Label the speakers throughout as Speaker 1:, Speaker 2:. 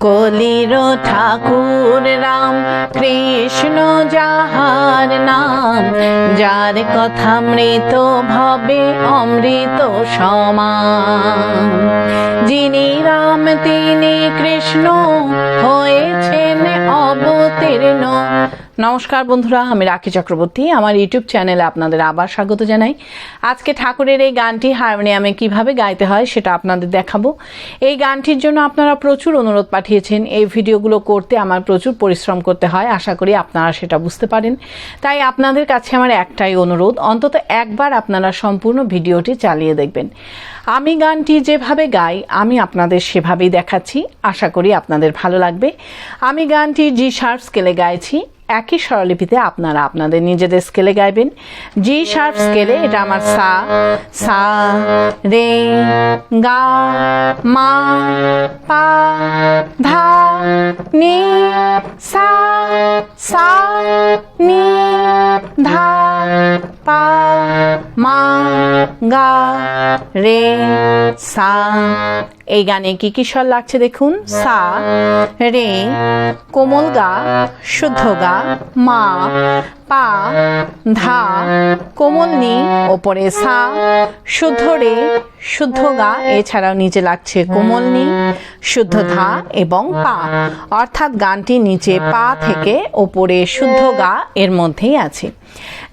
Speaker 1: কলির ঠাকুর রাম, কৃষ্ণ যাহার নাম, যার কথা মৃত ভবে অমৃত সমান। যিনি রাম, তিনি কৃষ্ণ, হয়েছেন অবতীর্ণ। নমস্কার বন্ধুরা, আমি রাখি চক্রবর্তী। আমার ইউটিউব চ্যানেলে আপনাদের আবার স্বাগত জানাই। আজকে ঠাকুরের এই গানটি হারমোনিয়ামে কীভাবে গাইতে হয় সেটা আপনাদের দেখাবো। এই গানটির জন্য আপনারা প্রচুর অনুরোধ পাঠিয়েছেন। এই ভিডিওগুলো করতে আমার প্রচুর পরিশ্রম করতে হয়। আশা করি আপনারা সেটা বুঝতে পারেন। তাই আপনাদের কাছে আমার একটাই অনুরোধ, অন্তত একবার আপনারা সম্পূর্ণ ভিডিওটি চালিয়ে দেখবেন। আমি গানটি যেভাবে গাই, আমি আপনাদের সেভাবেই দেখাচ্ছি। আশা করি আপনাদের ভালো লাগবে। আমি গানটি জি শার্প স্কেলে গাইছি। একই স্বরলিপিতে আপনারা আপনাদের নিজেদের স্কেলে গাইবেন। জি শার্প স্কেলে এটা আমার সা সা রে গা মা পা ধা নি সা সা নি ধা পা মা গা রে সা এই গানে কি কি স্বর লাগছে দেখুন? সা, রে, কোমল গা, শুদ্ধ গা, মা, পা, ধা, কোমল নি, ওপরে সা, শুদ্ধ রে, শুদ্ধ গা, এছাড়াও নিচে লাগছে কোমল নি, শুদ্ধ ধা এবং পা। অর্থাৎ গানটি নিচে পা থেকে ওপরে শুদ্ধ গা এর মধ্যেই আছে।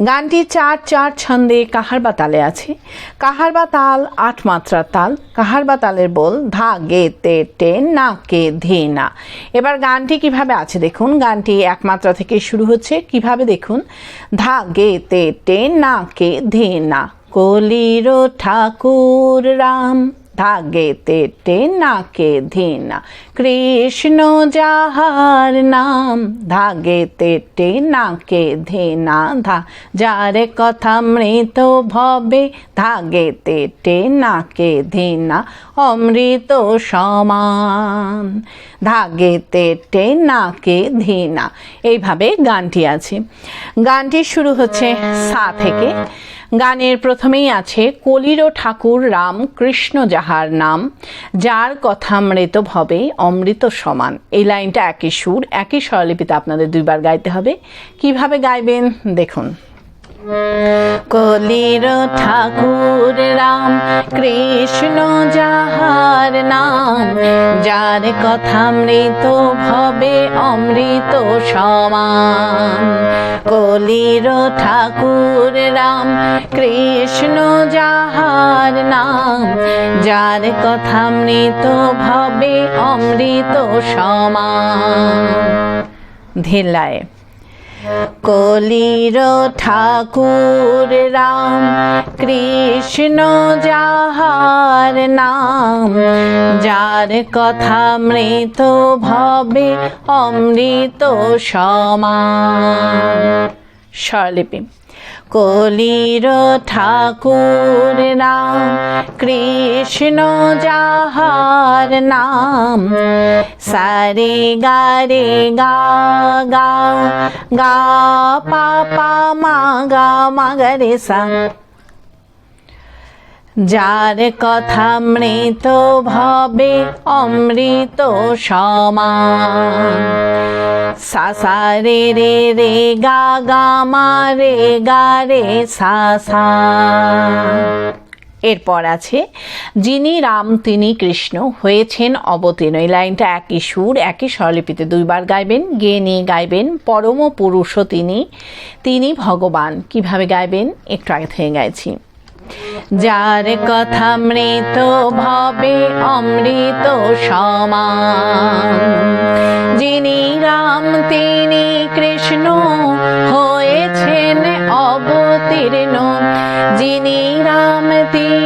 Speaker 1: গানটি চার চার ছন্দে কাহার বা তালে আছে? কাহার বা তাল আট মাত্রার তাল, কাহার বা তালের বল ধা, গে, তে, টে, না, কে, ধে, না। এবার গানটি কীভাবে আছে দেখুন। গানটি এক মাত্রা থেকে শুরু হচ্ছে। কীভাবে দেখুন? ধা, গে, তে, টে, না, কে, ধে, না। কলির ঠাকুর রাম। ধাগে তেটে নাকে ধেনা কৃষ্ণ যাহার নাম ধাগে তেটে নাকে ধেনা ধা যার কথা মৃত ভবে ধাগে তেটে নাকে ধেনা অমৃত সমান ধাগে তেটে নাকে ধেনা এইভাবে গানটি আছে। গানটি শুরু হচ্ছে সা থেকে। গানের প্রথমেই আছে কলির ঠাকুর রাম কৃষ্ণ যাহার নাম, যার কথা মৃত ভবে অমৃত সমান। এই লাইনটা একই সুর, একই স্বরলিপিতে আপনাদের দুইবার গাইতে হবে। কীভাবে গাইবেন? দেখুন। কলির ঠাকুর রাম, কৃষ্ণ যাহার নাম, যার কথা মৃত ভবে অমৃত সমান। কলির ঠাকুর রাম, কৃষ্ণ যাহার নাম, যার কথা মৃত ভবে অমৃত সমান। ধেলায় কলির ঠাকুর রাম কৃষ্ণ যাহার নাম যার কথা মৃত ভবে অমৃত সমা স্বরলিপি। কলির ঠাকুর রাম কৃষ্ণ যাহার নাম। সারে গা রে গা গা গা, পা পা, মা, গা মা, গা রে সা। যার কথা মৃত ভবে অমৃত সমান। সা সা রে রে রে গা গা মা রে গা রে সা সা এরপর আছে, যিনি রাম, তিনি কৃষ্ণ হয়েছেন অবতীর্ণ। এই লাইনটা একই সুর, একই স্বরলিপিতে দুইবার গাইবেন গেয়ে নিয়ে গাইবেন পরম পুরুষ তিনি তিনি ভগবান। কীভাবে গাইবেন? একটু আগে থেকে গাইছি। যার কথা মৃত ভবে অমৃত সমান। যিনি রাম, তিনি কৃষ্ণ হয়েছেন অবতীর্ণ। যিনি রাম, তিনি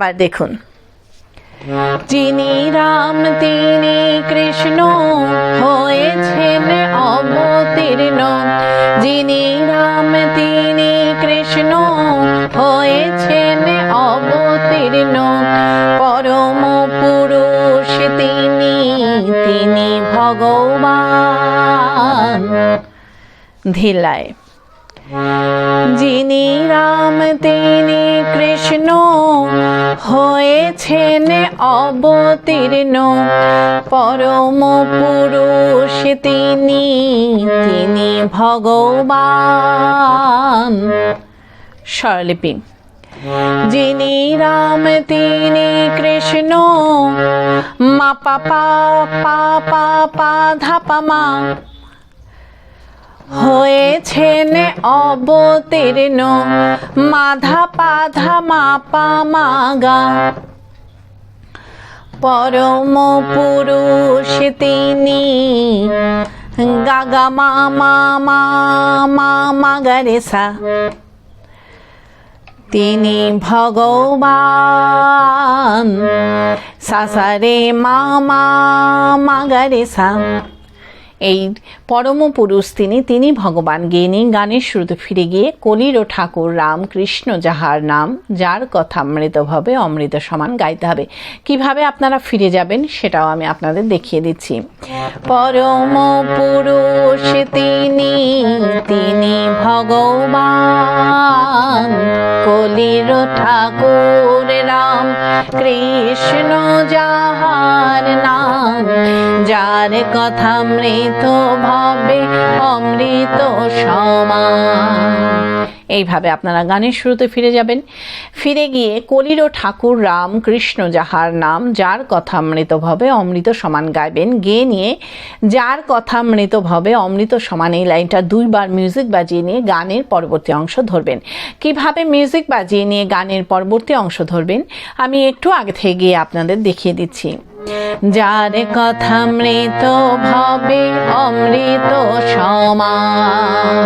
Speaker 1: আবার দেখুন। যিনি রাম তিনি কৃষ্ণ হয়েছেন অবতীর্ণ। যিনি রাম তিনি কৃষ্ণ হয়েছেন অবতীর্ণ। পরম পুরুষ তিনি তিনি ভগবান। ভগবান ধিলায় যিনি রাম, তিনি কৃষ্ণ, হয়েছেন অবতীর্ণ। পরম পুরুষ তিনি তিনি ভগবান। স্বরলিপি। যিনি রাম, তিনি কৃষ্ণ, মা, পা পা পা পা ধা, পা, মা। হয়েছেন অবতীর্ণ। মাধা পাধা মাপা মাগা। পরম পুরুষ তিনি। গাগা মা মা মা মা মা গারেসা। তিনি ভগবান। সাসারে মা মা মা গারেসা। এই পরম পুরুষ তিনি তিনি ভগবান গেয়ে গানের শুরুতে ফিরে গিয়ে কলির ও ঠাকুর রাম কৃষ্ণ যাহার নাম, যার কথা অমৃতভাবে অমৃত সমান গাইতে হবে। কীভাবে আপনারা ফিরে যাবেন সেটাও আমি আপনাদের দেখিয়ে দিচ্ছি। পরম পুরুষ তিনি তিনি ভগবান। কলির ঠাকুর রাম কৃষ্ণ যাহার নাম যার কথা মৃত ভাবে অমৃত সমান। এইভাবে আপনারা গানের শুরুতে ফিরে যাবেন। ফিরে গিয়ে কলির ঠাকুর রাম কৃষ্ণ যাহার নাম, যার কথা মৃতভাবে অমৃত সমান গাইবেন। গেয়ে নিয়ে যার কথা মৃতভাবে অমৃত সমান এই লাইনটা দুইবার মিউজিক বাজিয়ে নিয়ে গানের পরবর্তী অংশ ধরবেন। কীভাবে মিউজিক বাজিয়ে নিয়ে গানের পরবর্তী অংশ ধরবেন, আমি একটু আগে থেকে গিয়ে আপনাদের দেখিয়ে দিচ্ছি। যার কথা মৃত ভাবে অমৃত সমান।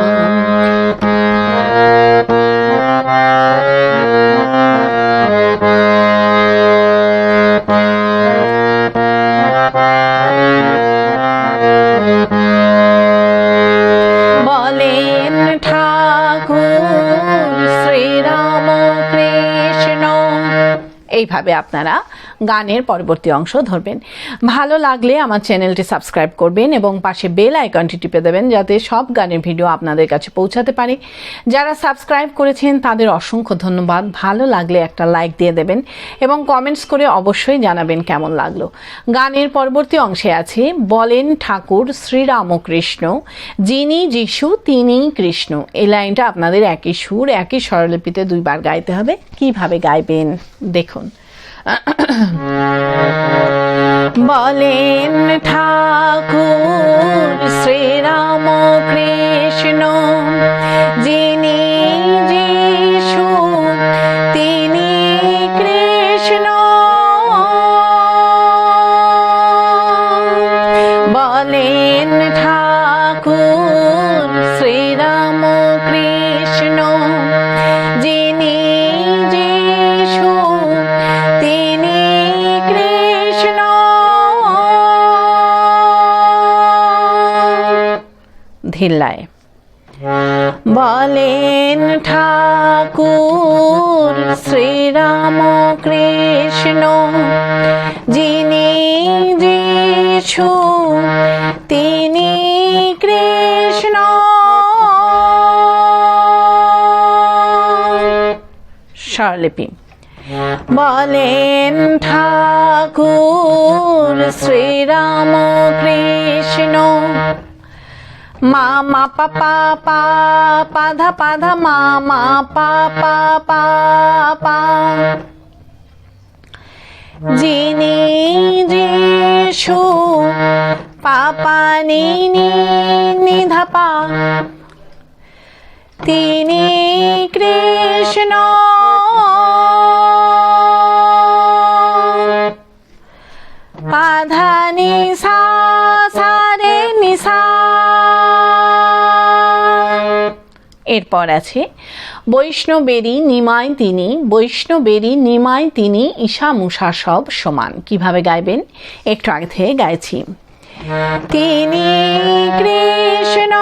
Speaker 1: বলেন ঠাকুর শ্রীরাম কৃষ্ণ এইভাবে আপনারা গানের পরবর্তী অংশ ধরবেন। ভালো লাগলে আমার চ্যানেলটি সাবস্ক্রাইব করবেন এবং পাশে বেল আইকনটি টিপে দেবেন যাতে সব গানের ভিডিও আপনাদের কাছে পৌঁছাতে পারে। যারা সাবস্ক্রাইব করেছেন তাদের অসংখ্য ধন্যবাদ। ভালো লাগলে একটা লাইক দিয়ে দেবেন এবং কমেন্টস করে অবশ্যই জানাবেন কেমন লাগল। গানের পরবর্তী অংশে আছে। বলেন ঠাকুর শ্রীরামকৃষ্ণ, যিনি যিশু তিনি কৃষ্ণ। এই লাইনটা আপনাদের একই সুর, একই স্বরলিপিতে দুইবার গাইতে হবে। কীভাবে গাইবেন? দেখুন। বলেন ঠাকুর শ্রীরাম কৃষ্ণ যিনি যিশু তিনি কৃষ্ণ। বলেন ঠাকুর ধিল্লায়। বলেন ঠাকুর শ্রীরাম কৃষ্ণ যিনি যিশু তিনি কৃষ্ণ। স্বরলিপি। বলেন ঠাকুর শ্রীরাম কৃষ্ণ মা মা, পা পা পা, পাধা পাধা, মা মা, পা পা পা পা। যিনি যিশু, পাপা নি নি নিধা পা। তিনি কৃষ্ণ এরপর আছে, বৈষ্ণবেরই নিমায় তিনি, বৈষ্ণবেরই নিমায় তিনি, ঈশা মুষা সব সমান। কীভাবে গাইবেন? একটু আগে থেকে গাইছি। তিনি কৃষ্ণ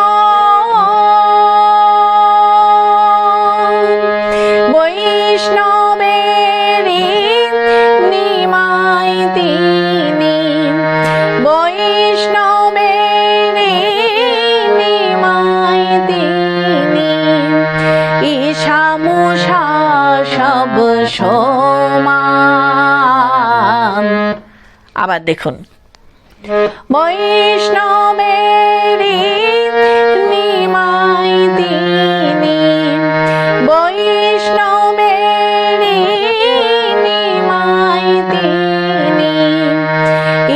Speaker 1: সব সমান আবার দেখুন। বৈষ্ণবের নিমাই দিনী বৈষ্ণবের নিমাই দিনী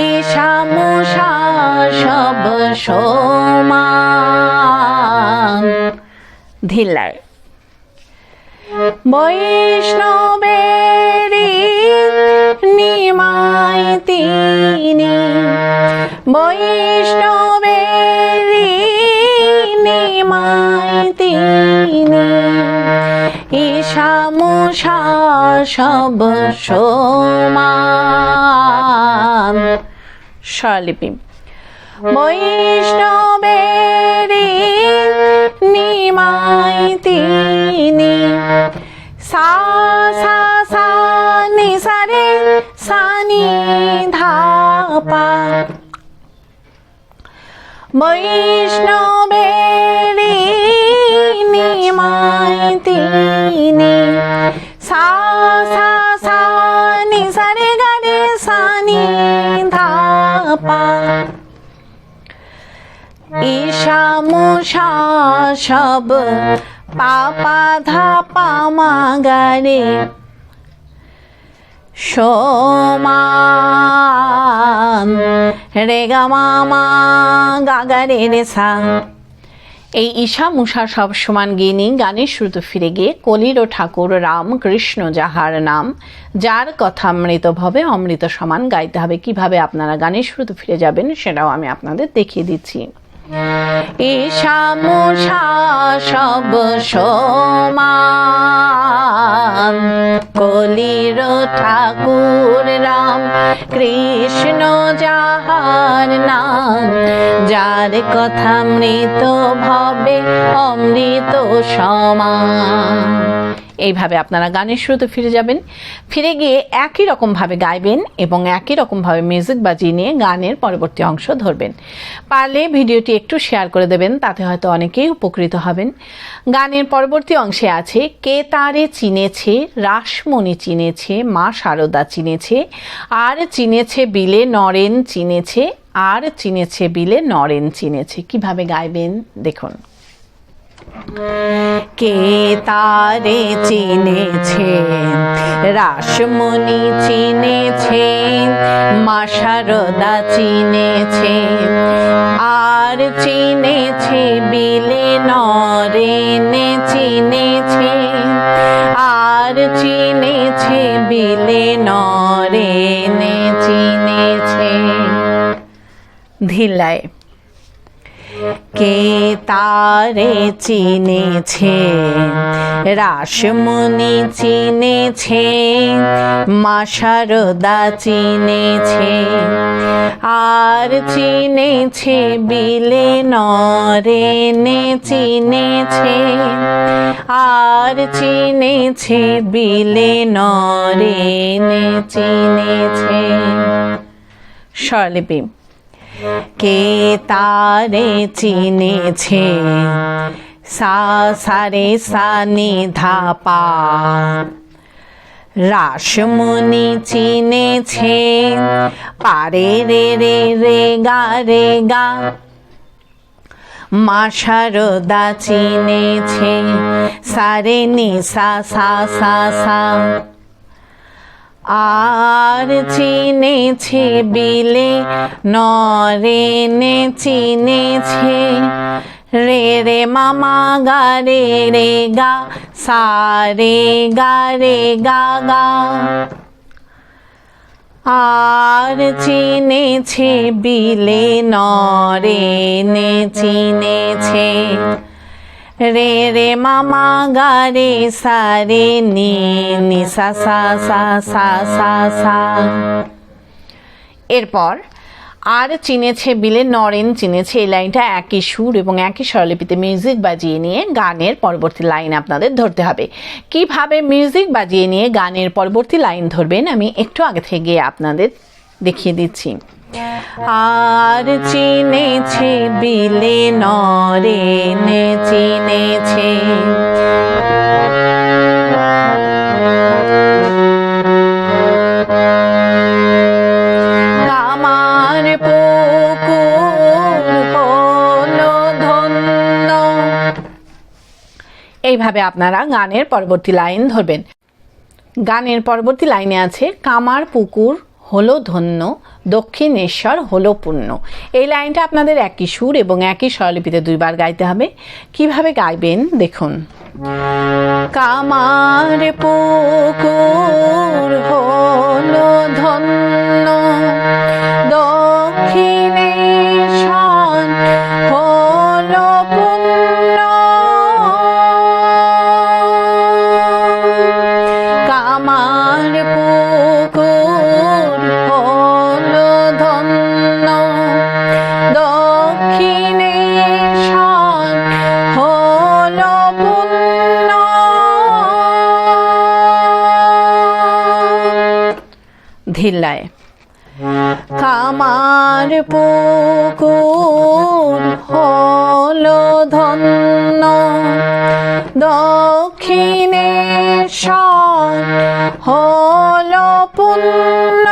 Speaker 1: ঈশা মুষা সব সমান। ধিলায় বৈষ্ণবেরি নিমাই তিনি। বৈষ্ণবেরি নিমাই তিনি। ঈশা মুষা সব সমান। স্বরলিপি। বৈষ্ণবেরি সা সা সা নি সা রে সা নি ধা পা বৈষ্ণবেরি নিমাই তিনি সা সা সা নি সা রে গা রে সা নি ধা পা ঈশা মুষা সব পাপা ধা পামা গারে সমান রে। গা গাগারে রে সা। এই ঈশা মুষা সব সমান গিনি গানের শুরুতে ফিরে গিয়ে কলির ও ঠাকুর রাম কৃষ্ণ যাহার নাম, যার কথা মৃতভাবে অমৃত সমান গাইতে হবে। কীভাবে আপনারা গানের শুরুতে ফিরে যাবেন সেটাও আমি আপনাদের দেখিয়ে দিচ্ছি। ঈশা মুষা সব সমান। কলির ঠাকুর রাম, কৃষ্ণ যাহার নাম। যার কথা মৃত ভবে অমৃত সমান। এইভাবে আপনারা গানের শুরুতে ফিরে যাবেন। ফিরে গিয়ে একই রকমভাবে গাইবেন এবং একই রকমভাবে মিউজিক বাজিয়ে নিয়ে গানের পরবর্তী অংশ ধরবেন। পারলে ভিডিওটি একটু শেয়ার করে দেবেন, তাতে হয়তো অনেকেই উপকৃত হবেন। গানের পরবর্তী অংশে আছে, কে তারে চিনেছে? রাসমণি চিনেছে? মা শারদা চিনেছে? আর চিনেছে বিলে নরেন চিনেছে? আর চিনেছে বিলে নরেন চিনেছে? কীভাবে গাইবেন? দেখুন। কে তারে চিনেছে? রাসমণি চিনেছে, মা শারদা চিনেছে। আর চিনেছে, বিলে নরেনে চিনেছে। আর চিনেছে, বিলে নরেনে চিনেছে। ধিলায় কে তারে চিনেছে? রাসমণি চিনেছে? মা শারদা চিনেছে? আর চিনেছে বিলে নরেনে চিনেছে? আর চিনেছে বিলে নরেনে চিনেছে? স্বরলিপি। কে তারে চিনেছে? সা সারে সানি ধাপা রাসমণি চিনেছে? পারে, রে রে রে, গা রে, গা। মা শারদা চিনেছে? সারে নি, সা সা সা সা। আর চিনেছে বিলে নরেনে চিনেছে। রে রে মামা গা, রে রে গা, সা রে গা রে গা গা। আর চিনেছে বিলে নরেনে চিনেছে। রে রে মামা গা রে সা রে নি নি সা সা সা সা সা সা। এরপর আর চিনেছে বিলে, নরেন চিনেছে এই লাইনটা, একই সুর এবং একই স্বরলিপিতে মিউজিক বাজিয়ে নিয়ে গানের পরবর্তী লাইন আপনাদের ধরতে হবে। কীভাবে মিউজিক বাজিয়ে নিয়ে গানের পরবর্তী লাইন ধরবেন আমি একটু আগে থেকে আপনাদের দেখিয়ে দিচ্ছি। আর চিনেছে বিলে নরেনে চিনেছে। এইভাবে আপনারা গানের পরবর্তী লাইন ধরবেন। গানের পরবর্তী লাইনে আছে কামার পুকুর হলো ধন্য দক্ষিণেশ্বর হলো পূর্ণ এই লাইনটা আপনাদের একই সুর এবং একই স্বরলিপিতে দুইবার গাইতে হবে। কীভাবে গাইবেন? দেখুন। কামার পুকুর হলো ধন্য ধিল্লায় কামার পুকুর হলো ধন্য। দক্ষিণেশ্বর হলো পুণ্য।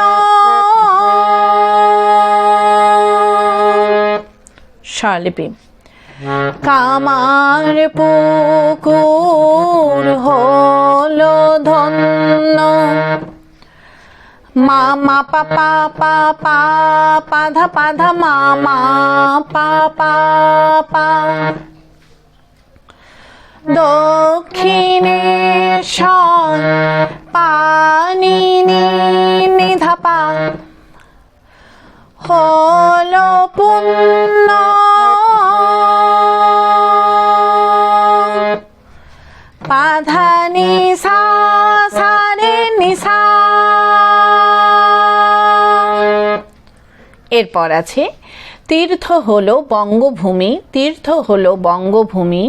Speaker 1: স্বরলিপি কামার পুকুর হলো ধন্য। মা মা, পা পা পা পা, পাধা পাধা, মা মা, পা পা পা। দক্ষিণেশ্বর পানি নিধা পা। হলো পুণ্য। পাধা নিসা এরপর আছে, তীর্থ হল বঙ্গভূমি, তীর্থ হল বঙ্গভূমি,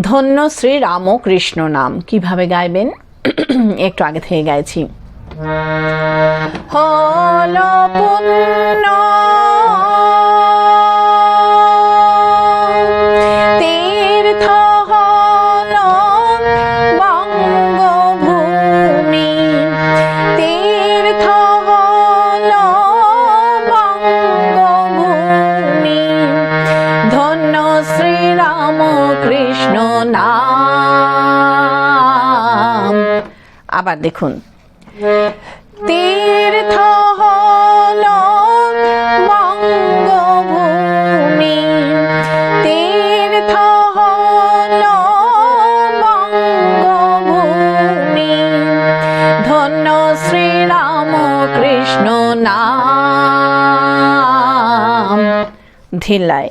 Speaker 1: ধন্য শ্রী রামকৃষ্ণ নাম। কীভাবে গাইবেন? একটু আগে থেকে গাইছি। হল পুণ্য আবার দেখুন। তীর্থ হলো বঙ্গভূমি তীর্থ হলো বঙ্গভূমি ধন্য শ্রীরাম কৃষ্ণ নাম। ধিলায়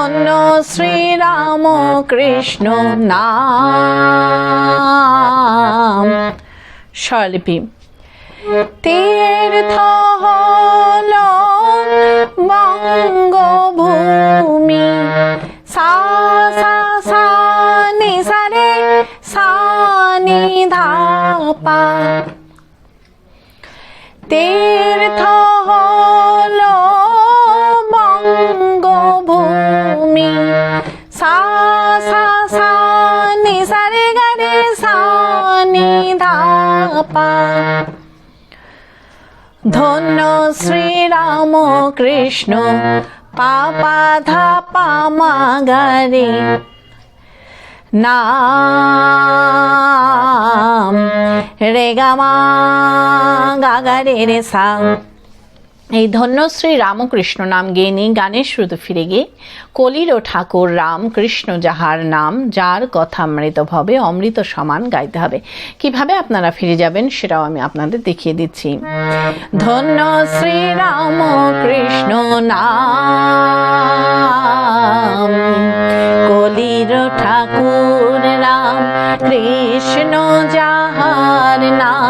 Speaker 1: ধন্য শ্রীরাম কৃষ্ণ নাম। স্বরলিপি। তীর্থ হলো বঙ্গভূমি। সা সা সা তীর্থ হলো ধন্য শ্রীরাম কৃষ্ণ পাপা ধাপা মাগারি। গারে নাম রে গামা গাগারে রে সা। এই ধন্যশ্রী রামকৃষ্ণ নাম গেয়ে নিয়ে গানের শুরুতে ফিরে গিয়ে কলির ও ঠাকুর রাম কৃষ্ণ যাহার নাম, যার কথা অমৃত ভবে, অমৃত সমান গাইতে হবে। কীভাবে আপনারা ফিরে যাবেন সেটাও আমি আপনাদের দেখিয়ে দিচ্ছি। ধন্য শ্রী রাম কৃষ্ণ নাম, কলির ঠাকুর রাম কৃষ্ণ যাহার নাম।